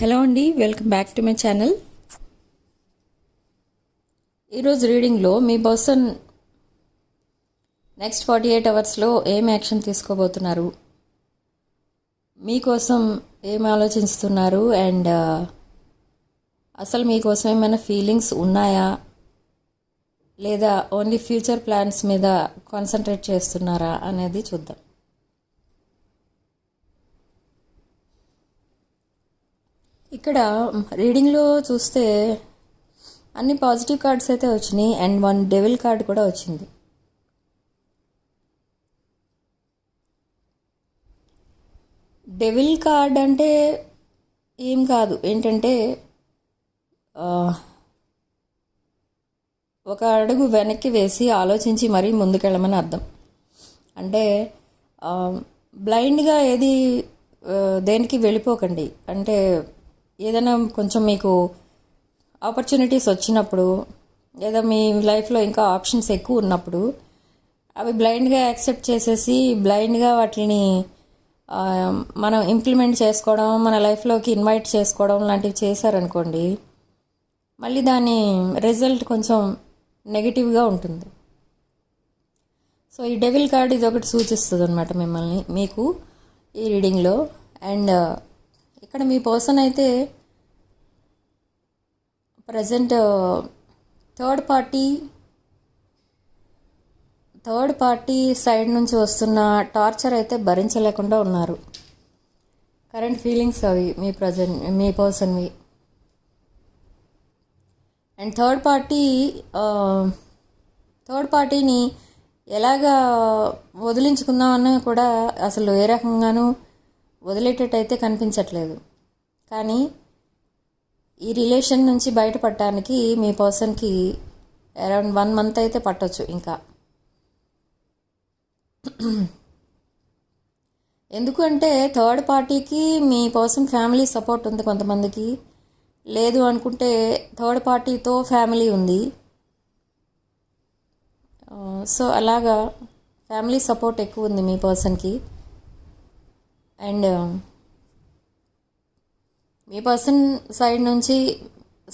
Hello అండి welcome back to my channel. ఈరోజు రీడింగ్లో మీ పర్సన్ నెక్స్ట్ ఫార్టీ ఎయిట్ అవర్స్లో ఏం యాక్షన్ తీసుకోబోతున్నారు? మీకోసం ఏం ఆలోచిస్తున్నారు? అండ్ అసలు మీకోసం ఏమైనా ఫీలింగ్స్ ఉన్నాయా? లేదా ఓన్లీ ఫ్యూచర్ ప్లాన్స్ మీద కాన్సన్ట్రేట్ చేస్తున్నారా? అనేది చూద్దాం. ఇక్కడ రీడింగ్లో చూస్తే అన్ని పాజిటివ్ కార్డ్స్ అయితే వచ్చినాయి అండ్ వన్ డెవిల్ కార్డ్ కూడా వచ్చింది. డెవిల్ కార్డ్ అంటే ఏం కాదు. ఏంటంటే ఒక అడుగు వెనక్కి వేసి ఆలోచించి మరీ ముందుకెళ్ళమని అర్థం. అంటే బ్లైండ్గా ఏది దేనికి వెళ్ళిపోకండి. అంటే ఏదైనా కొంచెం మీకు ఆపర్చునిటీస్ వచ్చినప్పుడు లేదా మీ లైఫ్లో ఇంకా ఆప్షన్స్ ఎక్కువ ఉన్నప్పుడు అవి బ్లైండ్గా యాక్సెప్ట్ చేసేసి బ్లైండ్గా వాటిని మనం ఇంప్లిమెంట్ చేసుకోవడం మన లైఫ్లోకి ఇన్వైట్ చేసుకోవడం లాంటివి చేశారనుకోండి మళ్ళీ దాని రిజల్ట్ కొంచెం నెగిటివ్గా ఉంటుంది. సో ఈ డెవిల్ కార్డ్ ఇది ఒకటి సూచిస్తుంది అనమాట మిమ్మల్ని మీకు ఈ రీడింగ్లో అండ్ ఇక్కడ మీ పర్సన్ అయితే present third party third party side నుంచి వస్తున్న టార్చర్ అయితే భరించలేకుండా ఉన్నారు. కరెంట్ ఫీలింగ్స్ అవి మీ ప్రజెంట్ మీ పర్సన్వి అండ్ థర్డ్ పార్టీ థర్డ్ పార్టీని ఎలాగా వదిలించుకుందామన్నా కూడా అసలు ఏ రకంగానూ వదిలేటట్టయితే కనిపించట్లేదు. కానీ ఈ రిలేషన్ నుంచి బయటపడటానికి మీ పర్సన్కి అరౌండ్ వన్ మంత్ అయితే పట్టొచ్చు ఇంకా. ఎందుకంటే థర్డ్ పార్టీకి మీ పర్సన్ ఫ్యామిలీ సపోర్ట్ ఉంది కొంతమందికి. లేదు అనుకుంటే థర్డ్ పార్టీతో ఫ్యామిలీ ఉంది. సో అలాగా ఫ్యామిలీ సపోర్ట్ ఎక్కువ ఉంది మీ పర్సన్కి. అండ్ um, మీ పర్సన్ సైడ్ నుంచి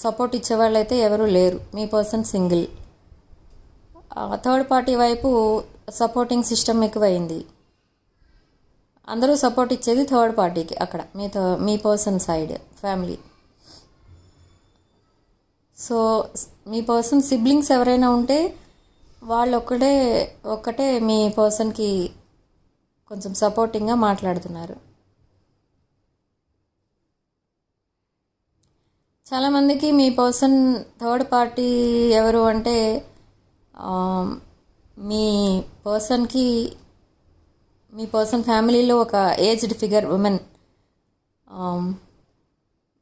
సపోర్ట్ ఇచ్చే అయితే ఎవరూ లేరు. మీ పర్సన్ సింగిల్. థర్డ్ పార్టీ వైపు సపోర్టింగ్ సిస్టమ్ ఎక్కువైంది. అందరూ సపోర్ట్ ఇచ్చేది థర్డ్ పార్టీకి అక్కడ మీ మీ పర్సన్ సైడ్ ఫ్యామిలీ. సో మీ పర్సన్ సిబ్లింగ్స్ ఎవరైనా ఉంటే వాళ్ళు ఒక్కటే ఒక్కటే మీ పర్సన్కి కొంచెం సపోర్టింగ్గా మాట్లాడుతున్నారు. చాలామందికి మీ పర్సన్ థర్డ్ పార్టీ ఎవరు అంటే మీ పర్సన్కి మీ పర్సన్ ఫ్యామిలీలో ఒక aged figure women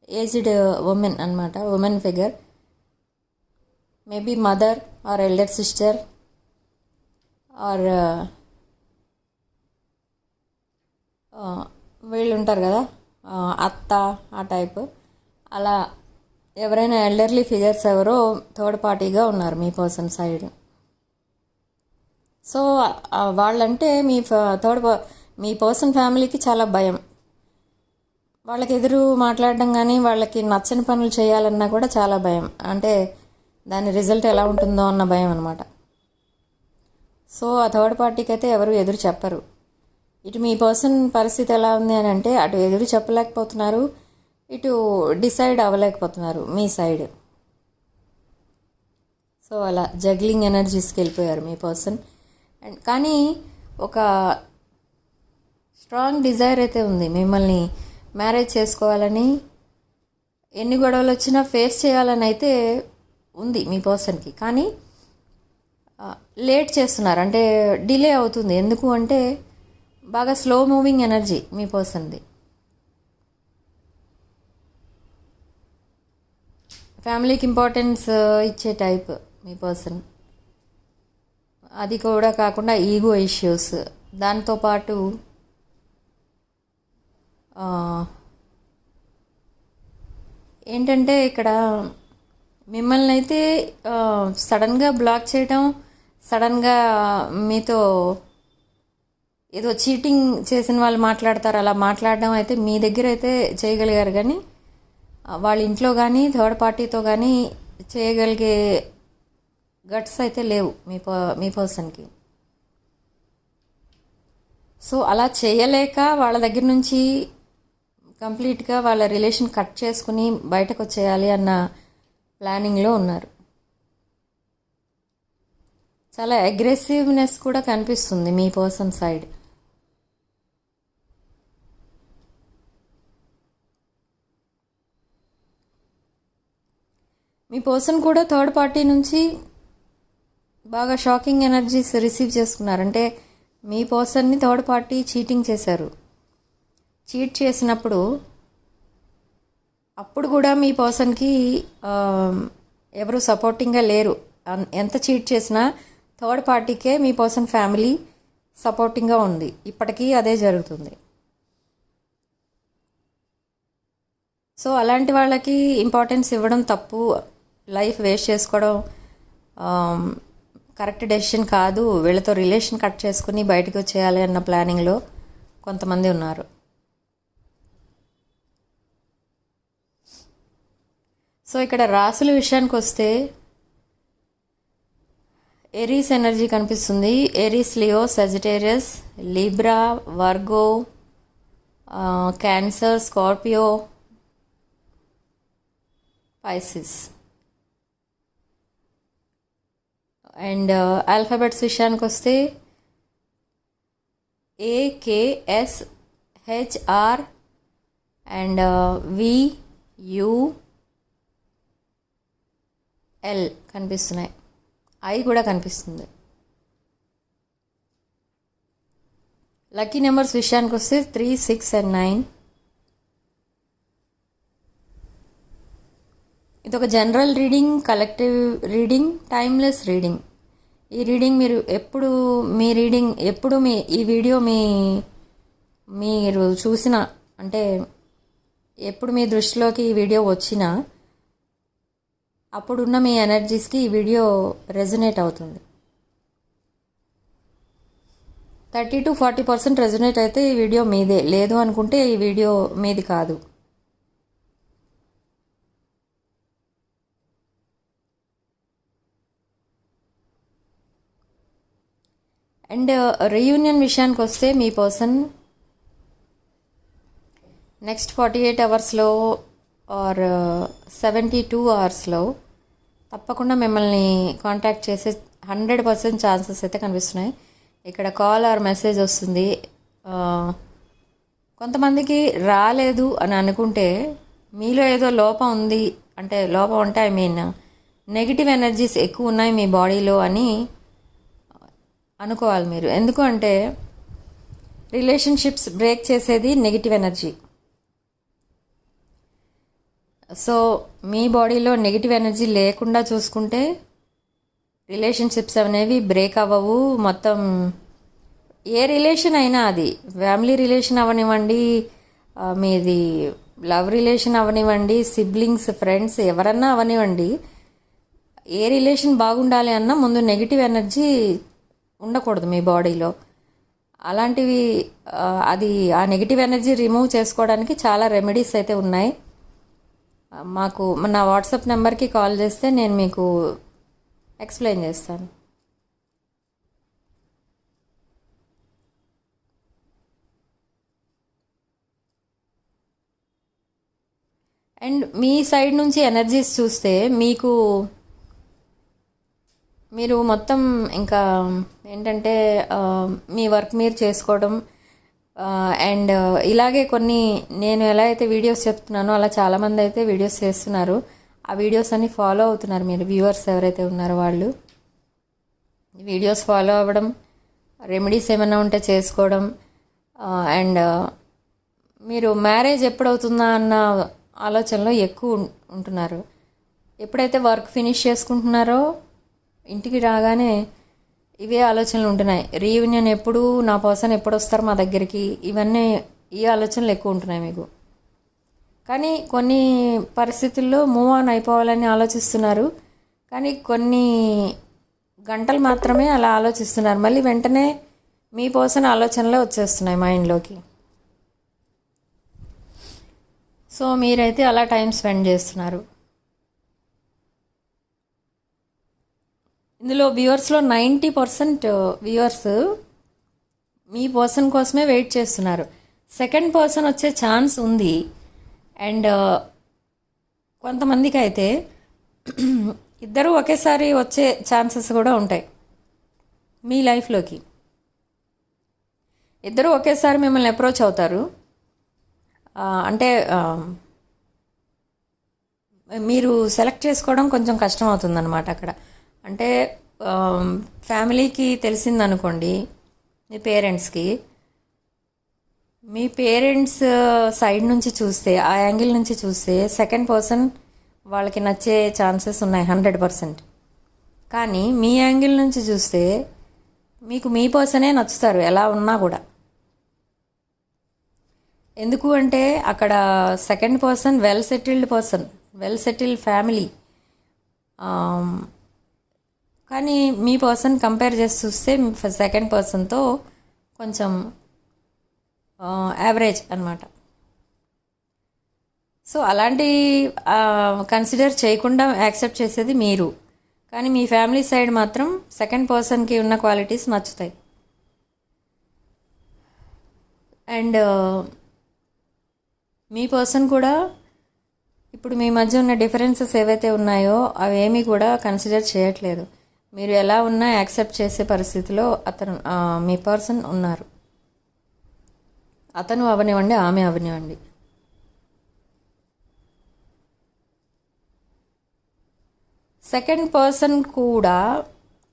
aged women అనమాట women figure maybe mother or elder sister or వీళ్ళు ఉంటారు కదా అత్త ఆ టైప్. అలా ఎవరైనా ఎల్డర్లీ ఫిగర్స్ ఎవరో థర్డ్ పార్టీగా ఉన్నారు మీ పర్సన్ సైడ్ సో వాళ్ళంటే మీ థర్డ్ మీ పర్సన్ ఫ్యామిలీకి చాలా భయం. వాళ్ళకి ఎదురు మాట్లాడడం కానీ వాళ్ళకి నచ్చని పనులు చేయాలన్నా కూడా చాలా భయం. అంటే దాని రిజల్ట్ ఎలా ఉంటుందో అన్న భయం అనమాట సో ఆ థర్డ్ పార్టీకి అయితే ఎవరు ఎదురు చెప్పరు. ఇటు మీ పర్సన్ పరిస్థితి ఎలా ఉంది అని అంటే అటు ఎదురు చెప్పలేకపోతున్నారు ఇటు డిసైడ్ అవ్వలేకపోతున్నారు మీ సైడ్. సో అలా జగ్లింగ్ ఎనర్జీస్కి వెళ్ళిపోయారు మీ పర్సన్. అండ్ కానీ ఒక స్ట్రాంగ్ డిజైర్ అయితే ఉంది మిమ్మల్ని మ్యారేజ్ చేసుకోవాలని. ఎన్ని గొడవలు వచ్చినా ఫేస్ చేయాలని అయితే ఉంది మీ పర్సన్కి. కానీ లేట్ చేస్తున్నారు. అంటే డిలే అవుతుంది. ఎందుకు అంటే బాగా స్లో మూవింగ్ ఎనర్జీ మీ పర్సన్ది ఫ్యామిలీకి ఇంపార్టెన్స్ ఇచ్చే టైప్ మీ పర్సన్ అది కూడా కాకుండా ఈగో ఇష్యూస్ దాంతో పాటు ఏంటంటే ఇక్కడ మిమ్మల్ని అయితే సడన్గా బ్లాక్ చేయడం సడన్గా మీతో ఏదో చీటింగ్ చేసిన వాళ్ళు మాట్లాడతారు అలా మాట్లాడడం అయితే మీ దగ్గర అయితే చేయగలిగారు. కానీ వాళ్ళ ఇంట్లో కానీ థర్డ్ పార్టీతో కానీ చేయగలిగే గట్స్ అయితే లేవు మీ ప మీ పర్సన్కి సో అలా చేయలేక వాళ్ళ దగ్గర నుంచి కంప్లీట్గా వాళ్ళ రిలేషన్ కట్ చేసుకుని బయటకు వచ్చేయాలి అన్న ప్లానింగ్లో ఉన్నారు. చాలా అగ్రెసివ్నెస్ కూడా కనిపిస్తుంది మీ పర్సన్ సైడ్ మీ పర్సన్ కూడా థర్డ్ పార్టీ నుంచి బాగా షాకింగ్ ఎనర్జీస్ రిసీవ్ చేసుకున్నారు. అంటే మీ పర్సన్ని థర్డ్ పార్టీ చీటింగ్ చేశారు. చీట్ చేసినప్పుడు అప్పుడు కూడా మీ పర్సన్కి ఎవరు సపోర్టింగ్గా లేరు. అన్- ఎంత చీట్ చేసినా థర్డ్ పార్టీకే మీ పర్సన్ ఫ్యామిలీ సపోర్టింగ్గా ఉంది. ఇప్పటికీ అదే జరుగుతుంది. సో అలాంటి వాళ్ళకి ఇంపార్టెన్స్ ఇవ్వడం తప్పు. లైఫ్ వేస్ట్ చేసుకోవడం కరెక్ట్ డెసిషన్ కాదు. వీళ్ళతో రిలేషన్ కట్ చేసుకుని బయటకు వచ్చేయాలి అన్న ప్లానింగ్లో కొంతమంది ఉన్నారు. సో ఇక్కడ రాసుల విషయానికి వస్తే ఎరీస్ ఎనర్జీ కనిపిస్తుంది. Aries Leo Sagittarius Libra Virgo Cancer Scorpio Pisces. And uh, alphabets విషయానికి వస్తే AKS HR and uh, V L కనిపిస్తున్నాయి. ఐ కూడా కనిపిస్తుంది. లక్కీ నెంబర్స్ విషయానికి వస్తే త్రీ సిక్స్ అండ్ నైన్ ఇది ఒక general reading collective reading timeless reading ఈ రీడింగ్ మీరు ఎప్పుడు మీ రీడింగ్ ఎప్పుడు మీ ఈ వీడియో మీ మీరు చూసిన అంటే ఎప్పుడు మీ దృష్టిలోకి ఈ వీడియో వచ్చినా అప్పుడున్న మీ ఎనర్జీస్కి ఈ వీడియో రెజనేట్ అవుతుంది. Thirty to forty percent resonate అయితే ఈ వీడియో మీదే. లేదు అనుకుంటే ఈ వీడియో మీది కాదు. అండ్ uh, రీయూనియన్ విషయానికి వస్తే మీ పర్సన్ నెక్స్ట్ ఫార్టీ ఎయిట్ అవర్స్లో ఆర్ సెవెంటీ టూ అవర్స్లో తప్పకుండా మిమ్మల్ని కాంటాక్ట్ చేసే హండ్రెడ్ పర్సెంట్ ఛాన్సెస్ అయితే కనిపిస్తున్నాయి. ఇక్కడ కాల్ ఆర్ మెసేజ్ వస్తుంది. కొంతమందికి రాలేదు అని అనుకుంటే మీలో ఏదో లోపం ఉంది అంటే లోపం అంటే ఐ మీన్ నెగిటివ్ ఎనర్జీస్ ఎక్కువ ఉన్నాయి మీ బాడీలో అని అనుకోవాలి మీరు. ఎందుకు అంటే రిలేషన్షిప్స్ బ్రేక్ చేసేది నెగిటివ్ ఎనర్జీ. సో మీ బాడీలో నెగిటివ్ ఎనర్జీ లేకుండా చూసుకుంటే రిలేషన్షిప్స్ అనేవి బ్రేక్ అవ్వవు. మొత్తం ఏ రిలేషన్ అయినా అది. ఫ్యామిలీ రిలేషన్ అవనివ్వండి మీది లవ్ రిలేషన్ అవనివ్వండి సిబ్లింగ్స్ ఫ్రెండ్స్ ఎవరన్నా అవనివ్వండి ఏ రిలేషన్ బాగుండాలి అన్నా ముందు నెగిటివ్ ఎనర్జీ ఉండకూడదు మీ బాడీలో. అలాంటివి అది ఆ నెగిటివ్ ఎనర్జీ రిమూవ్ చేసుకోవడానికి చాలా రెమెడీస్ అయితే ఉన్నాయి. మాకు నా వాట్సాప్ నెంబర్కి కాల్ చేస్తే నేను మీకు ఎక్స్ప్లెయిన్ చేస్తాను. అండ్ మీ సైడ్ నుంచి ఎనర్జీస్ చూస్తే మీకు మీరు మొత్తం ఇంకా ఏంటంటే మీ వర్క్ మీరు చేసుకోవడం అండ్ ఇలాగే కొన్ని నేను ఎలా అయితే వీడియోస్ చెప్తున్నానో అలా చాలామంది అయితే వీడియోస్ చేస్తున్నారు. ఆ వీడియోస్ అన్ని ఫాలో అవుతున్నారు మీరు వ్యూవర్స్ ఎవరైతే ఉన్నారో వాళ్ళు. వీడియోస్ ఫాలో అవ్వడం రెమెడీస్ ఏమైనా ఉంటే చేసుకోవడం అండ్ మీరు మ్యారేజ్ ఎప్పుడవుతుందా అన్న ఆలోచనలో ఎక్కువ ఉంటున్నారు. ఎప్పుడైతే వర్క్ ఫినిష్ చేసుకుంటున్నారో ఇంటికి రాగానే ఇవే ఆలోచనలు ఉంటున్నాయి. రీయూనియన్ ఎప్పుడు నా పర్సన్ ఎప్పుడు వస్తారు మా దగ్గరికి? ఇవన్నీ ఈ ఆలోచనలు ఎక్కువ ఉంటున్నాయి మీకు. కానీ కొన్ని పరిస్థితుల్లో మూవ్ ఆన్ అయిపోవాలని ఆలోచిస్తున్నారు. కానీ కొన్ని గంటలు మాత్రమే అలా ఆలోచిస్తున్నారు. మళ్ళీ వెంటనే మీ పర్సన్ ఆలోచనలే వచ్చేస్తున్నాయి మైండ్లోకి సో మీరైతే అలా టైం స్పెండ్ చేస్తున్నారు. ఇందులో వ్యూవర్స్లో నైంటీ పర్సెంట్ uh, వ్యూవర్స్ మీ పర్సన్ కోసమే వెయిట్ చేస్తున్నారు. సెకండ్ పర్సన్ వచ్చే ఛాన్స్ ఉంది. అండ్ uh, కొంతమందికి అయితే ఇద్దరు ఒకేసారి వచ్చే ఛాన్సెస్ కూడా ఉంటాయి. మీ లైఫ్లోకి. ఇద్దరు ఒకేసారి మిమ్మల్ని అప్రోచ్ అవుతారు. అంటే మీరు సెలెక్ట్ చేసుకోవడం కొంచెం కష్టం అవుతుందన్నమాట అక్కడ. అంటే ఫ్యామిలీకి తెలిసిందనుకోండి మీ పేరెంట్స్కి మీ పేరెంట్స్ సైడ్ నుంచి చూస్తే ఆ యాంగిల్ నుంచి చూస్తే సెకండ్ పర్సన్ వాళ్ళకి నచ్చే ఛాన్సెస్ ఉన్నాయి హండ్రెడ్ పర్సెంట్. కానీ మీ యాంగిల్ నుంచి చూస్తే మీకు మీ పర్సనే నచ్చుతారు ఎలా ఉన్నా కూడా. ఎందుకు అంటే అక్కడ second person well settled person well settled family కానీ మీ పర్సన్ కంపేర్ చేసి చూస్తే సెకండ్ పర్సన్తో కొంచెం యావరేజ్ అనమాట సో అలాంటి కన్సిడర్ చేయకుండా యాక్సెప్ట్ చేసేది మీరు. కానీ మీ ఫ్యామిలీ సైడ్ మాత్రం సెకండ్ పర్సన్కి ఉన్న క్వాలిటీస్ నచ్చుతాయి. అండ్ మీ పర్సన్ కూడా ఇప్పుడు మీ మధ్య ఉన్న డిఫరెన్సెస్ ఏవైతే ఉన్నాయో అవేమీ కూడా కన్సిడర్ చేయట్లేదు. మీరు ఎలా ఉన్నా యాక్సెప్ట్ చేసే పరిస్థితిలో అతను మీ పర్సన్ ఉన్నారు. అతను అవనివ్వండి ఆమె అవనివ్వండి. సెకండ్ పర్సన్ కూడా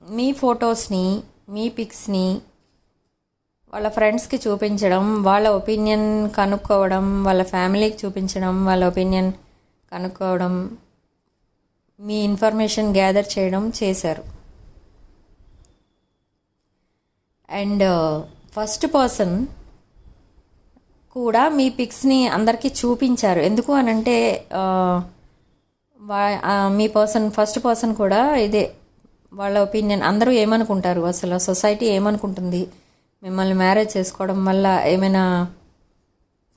మీ ఫొటోస్ని మీ పిక్స్ని వాళ్ళ ఫ్రెండ్స్కి చూపించడం వాళ్ళ ఒపీనియన్ కనుక్కోవడం వాళ్ళ ఫ్యామిలీకి చూపించడం వాళ్ళ ఒపీనియన్ కనుక్కోవడం మీ ఇన్ఫర్మేషన్ గ్యాదర్ చేయడం చేశారు. అండ్ uh, ఫస్ట్ పర్సన్ కూడా మీ పిక్స్ని అందరికీ చూపించారు. ఎందుకు అని అంటే uh, వా- uh, మీ పర్సన్ ఫస్ట్ పర్సన్ కూడా ఇదే వాళ్ళ ఒపీనియన్ అందరూ ఏమనుకుంటారు? అసలు సొసైటీ ఏమనుకుంటుంది? మిమ్మల్ని మ్యారేజ్ చేసుకోవడం వల్ల ఏమైనా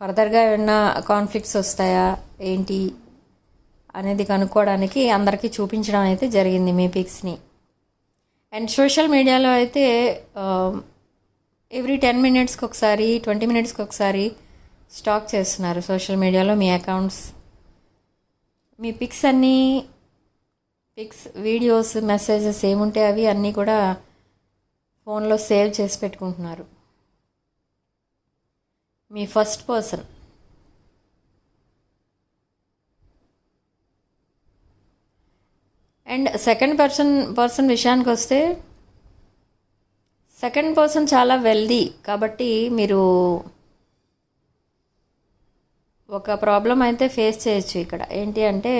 ఫర్దర్గా ఏమైనా కాన్ఫ్లిక్ట్స్ వస్తాయా? ఏంటి? అనేది కనుక్కోవడానికి అందరికీ చూపించడం అయితే జరిగింది మీ పిక్స్ని అండ్ సోషల్ మీడియాలో అయితే ఎవ్రీ టెన్ మినిట్స్కి ఒకసారి ట్వంటీ మినిట్స్కి ఒకసారి స్టాక్ చేస్తున్నారు సోషల్ మీడియాలో మీ అకౌంట్స్ మీ పిక్స్ అన్నీ పిక్స్ వీడియోస్ మెసేజెస్ ఏముంటే అవి అన్నీ కూడా ఫోన్లో సేవ్ చేసి పెట్టుకుంటున్నారు. మీ first person and second person person విషయానికి వస్తే సెకండ్ పర్సన్ చాలా వెల్దీ. కాబట్టి మీరు ఒక ప్రాబ్లం అయితే ఫేస్ చేయొచ్చు ఇక్కడ. ఏంటి అంటే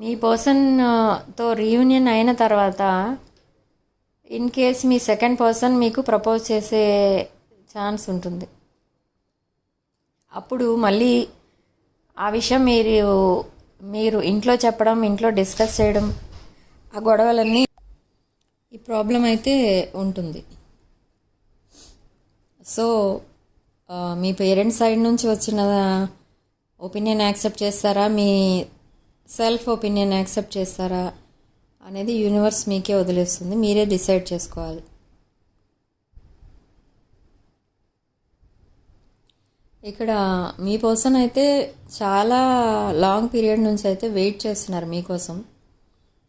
మీ పర్సన్తో రీయూనియన్ అయిన తర్వాత ఇన్ కేస్ మీ సెకండ్ పర్సన్ మీకు ప్రపోజ్ చేసే ఛాన్స్ ఉంటుంది. అప్పుడు మళ్ళీ ఆ విషయం మీరు మీరు ఇంట్లో చెప్పడం ఇంట్లో డిస్కస్ చేయడం ఆ గొడవలన్నీ ఈ ప్రాబ్లం అయితే ఉంటుంది. సో మీ పేరెంట్స్ సైడ్ నుంచి వచ్చిన ఒపీనియన్ యాక్సెప్ట్ చేస్తారా? మీ సెల్ఫ్ ఒపీనియన్ యాక్సెప్ట్ చేస్తారా? అనేది యూనివర్స్ మీకే వదిలేస్తుంది. మీరే డిసైడ్ చేసుకోవాలి. ఇక్కడ మీ పర్సన్ అయితే చాలా లాంగ్ పీరియడ్ నుంచి అయితే వెయిట్ చేస్తున్నారు మీకోసం.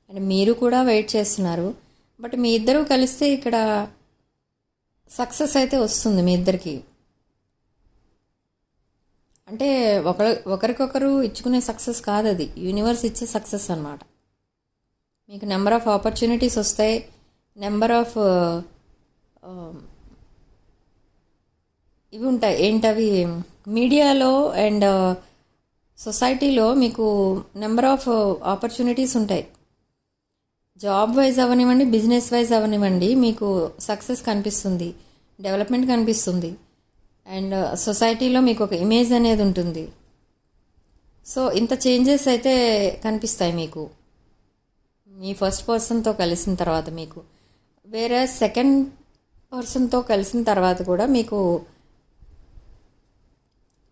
అండ్ మీరు కూడా వెయిట్ చేస్తున్నారు. బట్ మీ ఇద్దరు కలిస్తే ఇక్కడ సక్సెస్ అయితే వస్తుంది మీ ఇద్దరికి. అంటే ఒకరి ఒకరికొకరు ఇచ్చుకునే సక్సెస్ కాదు అది యూనివర్స్ ఇచ్చే సక్సెస్ అన్నమాట. మీకు నెంబర్ ఆఫ్ ఆపర్చునిటీస్ వస్తాయి. నెంబర్ ఆఫ్ ఇవి ఉంటాయి. ఏంటవి మీడియాలో అండ్ సొసైటీలో మీకు నెంబర్ ఆఫ్ ఆపర్చునిటీస్ ఉంటాయి. జాబ్ వైజ్ అవనివ్వండి బిజినెస్ వైజ్ అవనివ్వండి మీకు సక్సెస్ కనిపిస్తుంది డెవలప్మెంట్ కనిపిస్తుంది. అండ్ సొసైటీలో మీకు ఒక ఇమేజ్ అనేది ఉంటుంది. సో ఇంత చేంజెస్ అయితే కనిపిస్తాయి మీకు. మీ ఫస్ట్ పర్సన్తో కలిసిన తర్వాత మీకు. వేరే సెకండ్ పర్సన్తో కలిసిన తర్వాత కూడా మీకు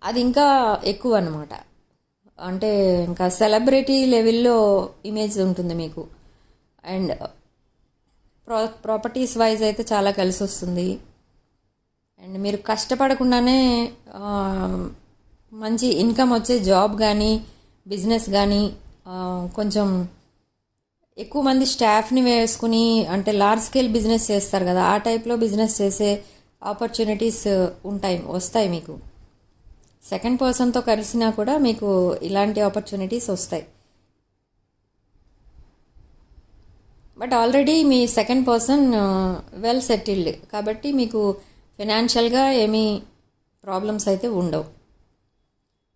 అది ఇంకా ఎక్కువ అనమాట అంటే ఇంకా సెలబ్రిటీ లెవెల్లో ఇమేజ్ ఉంటుంది మీకు. అండ్ ప్రా ప్రాపర్టీస్ వైజ్ అయితే చాలా కలిసి వస్తుంది. అండ్ మీరు కష్టపడకుండానే మంచి ఇన్కమ్ వచ్చే జాబ్ కానీ బిజినెస్ కానీ కొంచెం ఎక్కువ మంది స్టాఫ్ని వేసుకుని అంటే లార్జ్ స్కేల్ బిజినెస్ చేస్తారు కదా ఆ టైప్లో బిజినెస్ చేసే ఆపర్చునిటీస్ ఉంటాయి వస్తాయి మీకు. సెకండ్ పర్సన్తో కలిసినా కూడా మీకు ఇలాంటి ఆపర్చునిటీస్ వస్తాయి. బట్ ఆల్రెడీ మీ సెకండ్ పర్సన్ వెల్ సెటిల్డ్. కాబట్టి మీకు ఫినాన్షియల్గా ఏమీ ప్రాబ్లమ్స్ అయితే ఉండవు.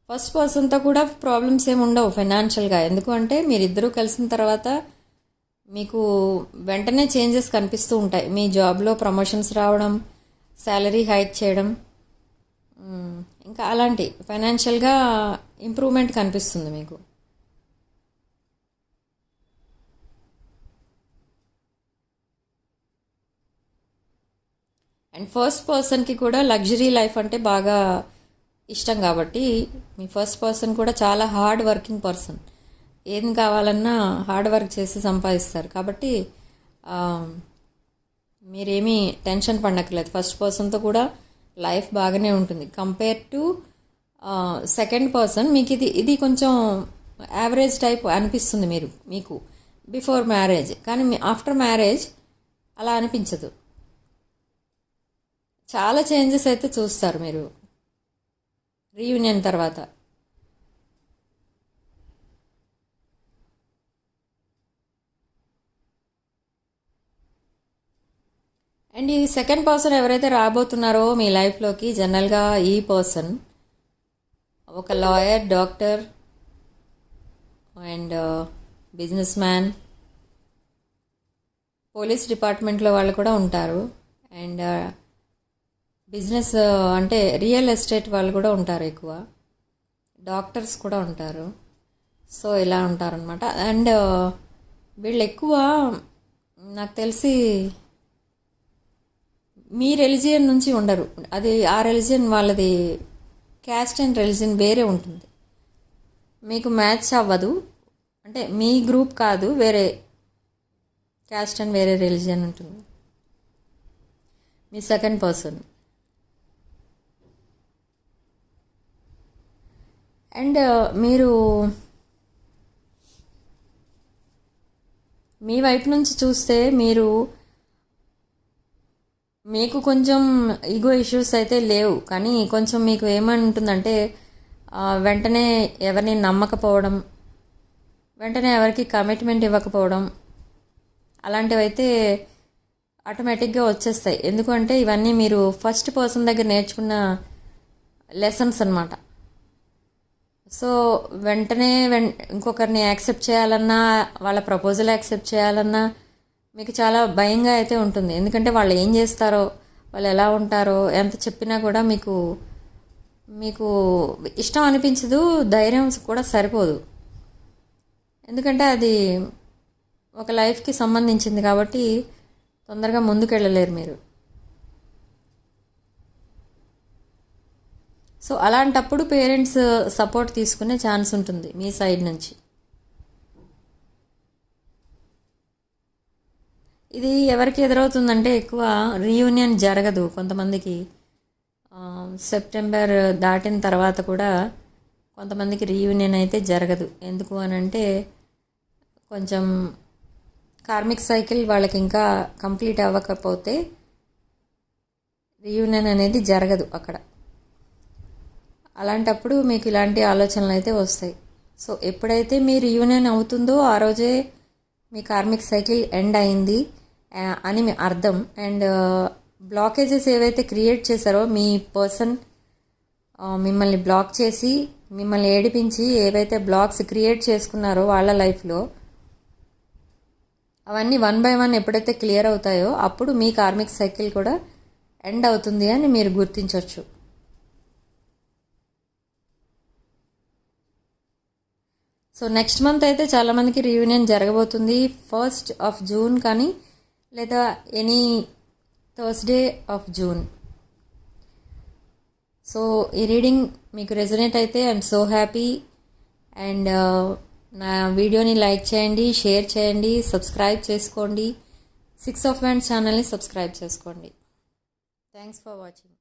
ఫస్ట్ పర్సన్తో కూడా ప్రాబ్లమ్స్ ఏమి ఉండవు ఫైనాన్షియల్గా. ఎందుకు అంటే మీరిద్దరూ కలిసిన తర్వాత మీకు వెంటనే చేంజెస్ కనిపిస్తూ ఉంటాయి. మీ జాబ్లో ప్రమోషన్స్ రావడం శాలరీ హైక్ చేయడం ఇంకా అలాంటి ఫైనాన్షియల్గా ఇంప్రూవ్మెంట్ కనిపిస్తుంది మీకు. అండ్ ఫస్ట్ పర్సన్కి కూడా లగ్జరీ లైఫ్ అంటే బాగా ఇష్టం కాబట్టి మీ ఫస్ట్ పర్సన్ కూడా చాలా హార్డ్ వర్కింగ్ పర్సన్ ఏం కావాలన్నా హార్డ్ వర్క్ చేసి సంపాదిస్తారు కాబట్టి మీరేమీ టెన్షన్ పడక్కర్లేదు ఫస్ట్ పర్సన్తో కూడా లైఫ్ బాగానే ఉంటుంది. కంపేర్ టు సెకండ్ పర్సన్ మీకు ఇది ఇది కొంచెం యావరేజ్ టైప్ అనిపిస్తుంది మీరు మీకు బిఫోర్ మ్యారేజ్ కానీ ఆఫ్టర్ మ్యారేజ్ అలా అనిపించదు. చాలా చేంజెస్ అయితే చూస్తారు మీరు. రీయూనియన్ తర్వాత. అండ్ ఈ సెకండ్ పర్సన్ ఎవరైతే రాబోతున్నారో మీ లైఫ్లోకి జనరల్గా ఈ పర్సన్ ఒక lawyer doctor and businessman police డిపార్ట్మెంట్లో వాళ్ళు కూడా ఉంటారు. అండ్ uh, బిజినెస్ uh, అంటే రియల్ ఎస్టేట్ వాళ్ళు కూడా ఉంటారు ఎక్కువ. డాక్టర్స్ కూడా ఉంటారు. సో ఇలా ఉంటారనమాట అండ్ uh, వీళ్ళు ఎక్కువ నాకు తెలిసి మీ రెలిజియన్ నుంచి ఉండరు. అది ఆ రెలిజియన్ వాళ్ళది క్యాస్ట్ అండ్ రెలిజియన్ వేరే ఉంటుంది. మీకు మ్యాచ్ అవ్వదు. అంటే మీ గ్రూప్ కాదు వేరే క్యాస్ట్ అండ్ వేరే రిలిజియన్ ఉంటుంది. మీ సెకండ్ పర్సన్ అండ్ మీరు మీ వైపు నుంచి చూస్తే మీరు మీకు కొంచెం ఈగో ఇష్యూస్ అయితే లేవు కానీ కొంచెం మీకు ఏమంటుందంటే వెంటనే ఎవరిని నమ్మకపోవడం వెంటనే ఎవరికి కమిట్మెంట్ ఇవ్వకపోవడం అలాంటివైతే ఆటోమేటిక్గా వచ్చేస్తాయి. ఎందుకంటే ఇవన్నీ మీరు ఫస్ట్ పర్సన్ దగ్గర నేర్చుకున్న లెసన్స్ అనమాట సో వెంటనే వెన్ ఇంకొకరిని యాక్సెప్ట్ చేయాలన్నా వాళ్ళ ప్రపోజల్ యాక్సెప్ట్ చేయాలన్నా మీకు చాలా భయంగా అయితే ఉంటుంది. ఎందుకంటే వాళ్ళు ఏం చేస్తారో వాళ్ళు ఎలా ఉంటారో ఎంత చెప్పినా కూడా మీకు మీకు ఇష్టం అనిపించదు ధైర్యం కూడా సరిపోదు. ఎందుకంటే అది ఒక లైఫ్కి సంబంధించింది కాబట్టి తొందరగా ముందుకెళ్ళలేరు మీరు. సో అలాంటప్పుడు పేరెంట్స్ సపోర్ట్ తీసుకునే ఛాన్స్ ఉంటుంది మీ సైడ్ నుంచి. ఇది ఎవరికి ఎదురవుతుందంటే ఎక్కువ రీయూనియన్ జరగదు కొంతమందికి. సెప్టెంబర్ దాటిన తర్వాత కూడా కొంతమందికి రీయూనియన్ అయితే జరగదు. ఎందుకు అని అంటే కొంచెం కార్మిక్ సైకిల్ వాళ్ళకి ఇంకా కంప్లీట్ అవ్వకపోతే రీయూనియన్ అనేది జరగదు అక్కడ. అలాంటప్పుడు మీకు ఇలాంటి ఆలోచనలు అయితే వస్తాయి. సో ఎప్పుడైతే మీ రీయూనియన్ అవుతుందో ఆ రోజే మీ కార్మిక్ సైకిల్ ఎండ్ అయింది. అని మీ అర్థం. అండ్ బ్లాకేజెస్ ఏవైతే క్రియేట్ చేశారో మీ పర్సన్ మిమ్మల్ని బ్లాక్ చేసి మిమ్మల్ని ఏడిపించి ఏవైతే బ్లాక్స్ క్రియేట్ చేసుకున్నారో వాళ్ళ లైఫ్లో అవన్నీ వన్ బై వన్ ఎప్పుడైతే క్లియర్ అవుతాయో అప్పుడు మీ కార్మిక్ సైకిల్ కూడా ఎండ్ అవుతుంది అని మీరు గుర్తించవచ్చు సో నెక్స్ట్ మంత్ అయితే చాలామందికి రీయూనియన్ జరగబోతుంది. ఫస్ట్ ఆఫ్ జూన్ కానీ లేదా any Thursday of June so ఈ రీడింగ్ మీకు రెజనేట్ అయితే ఐఎమ్ సో హ్యాపీ అండ్ నా వీడియోని లైక్ చేయండి షేర్ చేయండి సబ్స్క్రైబ్ చేసుకోండి. సిక్స్ ఆఫ్ వ్యాండ్ ఛానల్ని సబ్స్క్రైబ్ చేసుకోండి. Thanks for watching